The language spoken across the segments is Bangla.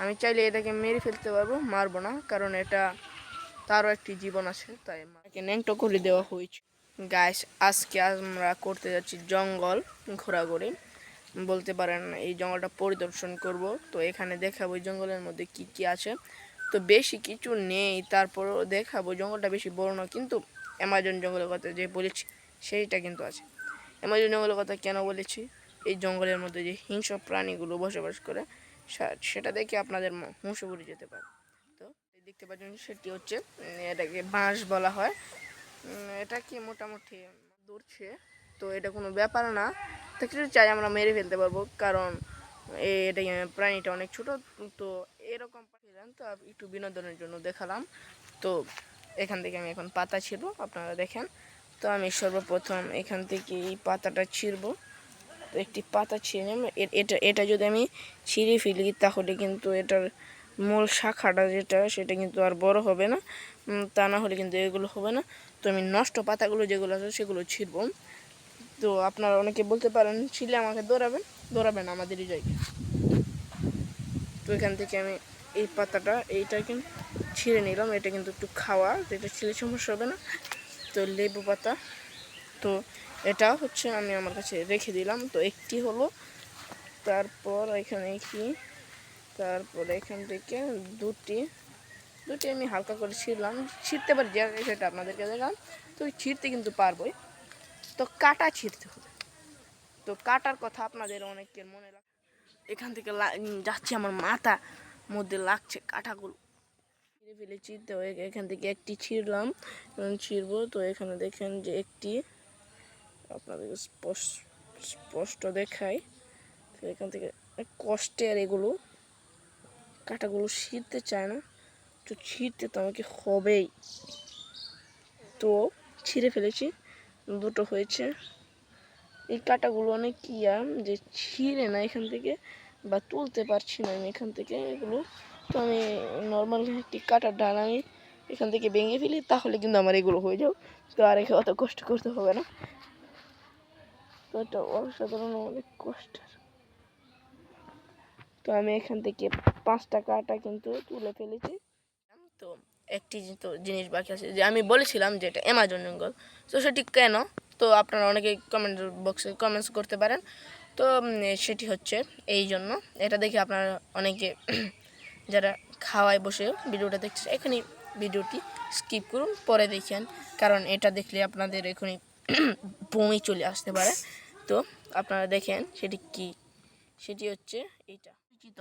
আমি চাইলে এটাকে মেরে ফেলতে পারব, মারবো না, কারণ এটা তারও একটি জীবন আছে, তাই মাকে ন্যাংটো করে দেওয়া হয়েছে। গাছ আজকে আমরা করতে যাচ্ছি জঙ্গল ঘোরাঘুরি। বলতে পারেন এই জঙ্গলটা পরিদর্শন করব। তো এখানে দেখাবো জঙ্গলের মধ্যে কি কি আছে। তো বেশি কিছু নেই, তারপরও দেখাবো। জঙ্গলটা বেশি বড় না কিন্তু অ্যামাজন জঙ্গলের কথা যে বলেছি, সেইটা কিন্তু আছে। অ্যামাজন জঙ্গলের কথা কেন বলেছি? এই জঙ্গলের মধ্যে যে হিংস্র প্রাণীগুলো বসবাস করে সেটা দেখে আপনাদের হুঁশে উড়ে যেতে পারে। তো দেখতে পাচ্ছেন সেটি হচ্ছে এটাকে বাঁশ বলা হয়। এটা কি মোটামুটি দূরছে তো এটা কোনো ব্যাপার না। তো কিছু চাই আমরা মেরে ফেলতে পারব, কারণ এটা প্রাণীটা অনেক ছোট। তো এরকম পাঠিয়েছেন তো একটু বিনোদনের জন্য দেখালাম। তো এখান থেকে আমি এখন পাতা ছিঁড়বো, আপনারা দেখেন। তো আমি সর্বপ্রথম এখান থেকে এই পাতাটা ছিঁড়বো। তো একটি পাতা ছিঁড়ে নিলাম। এটা এটা যদি আমি ছিঁড়ে ফেলি, তাহলে কিন্তু এটার মূল শাখাটা যেটা, সেটা কিন্তু আর বড় হবে না। তা না হলে কিন্তু এগুলো হবে না। তো আমি নষ্ট পাতাগুলো যেগুলো আছে, সেগুলো ছিঁড়ব। তো আপনারা অনেকে বলতে পারেন ছিলে আমাকে দৌড়াবেন? দৌড়াবেন আমাদেরই জায়গায়। তো এখান থেকে আমি এই পাতাটা, এইটা কিন্তু ছিঁড়ে নিলাম। এটা কিন্তু একটু খাওয়া এটা ছিঁড়ে সমস্যা হবে না। তো লেবু পাতা। তো এটা হচ্ছে আমি আমার কাছে রেখে দিলাম। তো একটি হলো, তারপর এখানে কি? তারপর এখান থেকে দুটি। দুটি আমি হালকা করে ছিঁড়লাম। ছিঁড়তে পারি যে সেটা আপনাদেরকে দেখাম তো ছিঁড়তে কিন্তু পারবই। তো কাটা ছিঁড়তে হবে। তো কাটার কথা আপনাদের অনেকের মনে লাগ এখান থেকে যাচ্ছে আমার মাথা মধ্যে লাগছে কাঁটাগুলো। ছিঁড়ে ফেলেছি। এখান থেকে একটি ছিঁড়লাম। ছিঁড়বো। তো এখানে দেখেন যে একটি আপনাদেরকে স্পষ্ট স্পষ্ট দেখাই। এখান থেকে অনেক কষ্টের এগুলো কাঁটাগুলো ছিঁড়তে চায় না। তো ছিঁড়তে তো আমাকে হবেই। তো ছিঁড়ে ফেলেছি, দুটো হয়েছে। এই কাঁটাগুলো অনেক ইয়া, যে ছিঁড়ে না এখান থেকে বা তুলতে পারছি না আমি এখান থেকে এগুলো। তো আমি নর্মাল একটি কাটার ডাল আমি এখান থেকে ভেঙে ফেলি, তাহলে কিন্তু আমার এগুলো হয়ে যাও তো আর একে অত কষ্ট করতে হবে না। তো এটা অসাধারণ অনেক কষ্টের। তো আমি এখান থেকে পাঁচটা কাটা কিন্তু তুলে ফেলেছি। তো একটি তো জিনিস বাকি আছে। যে আমি বলেছিলাম যে এটা অ্যামাজন জঙ্গল তো সেটি কেন? তো আপনারা অনেকে কমেন্ট বক্সে কমেন্টস করতে পারেন। তো সেটি হচ্ছে এই জন্য। এটা দেখে আপনারা অনেকে যারা খাওয়ায় বসে ভিডিওটা দেখছে এখানে ভিডিওটি স্কিপ করুন, পরে দেখেন। কারণ এটা দেখলে আপনাদের এখনই বমি চলে আসতে পারে। তো আপনারা দেখেন সেটি কি? সেটি হচ্ছে এইটা। পরিচিত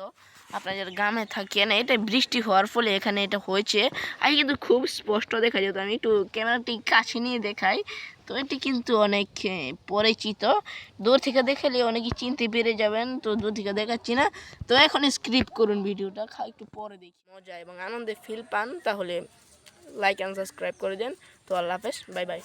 আপনারা যারা গ্রামে থাকেন এটা বৃষ্টি হওয়ার ফলে এখানে এটা হয়েছে। আর কিন্তু খুব স্পষ্ট দেখা যেত, আমি একটু ক্যামেরাটি কাছে নিয়ে দেখাই। তো এটি কিন্তু অনেক পরিচিত। দূর থেকে দেখালে অনেকে চিনতে পেরে যাবেন, তো দূর থেকে দেখাচ্ছি না। তো এখন স্ক্রিপ্ট করুন ভিডিওটা একটু পরে দেখি। মজা এবং আনন্দে ফিল পান, তাহলে লাইক অ্যান্ড সাবস্ক্রাইব করে দেন। তো আল্লাহ হাফেজ বাই বাই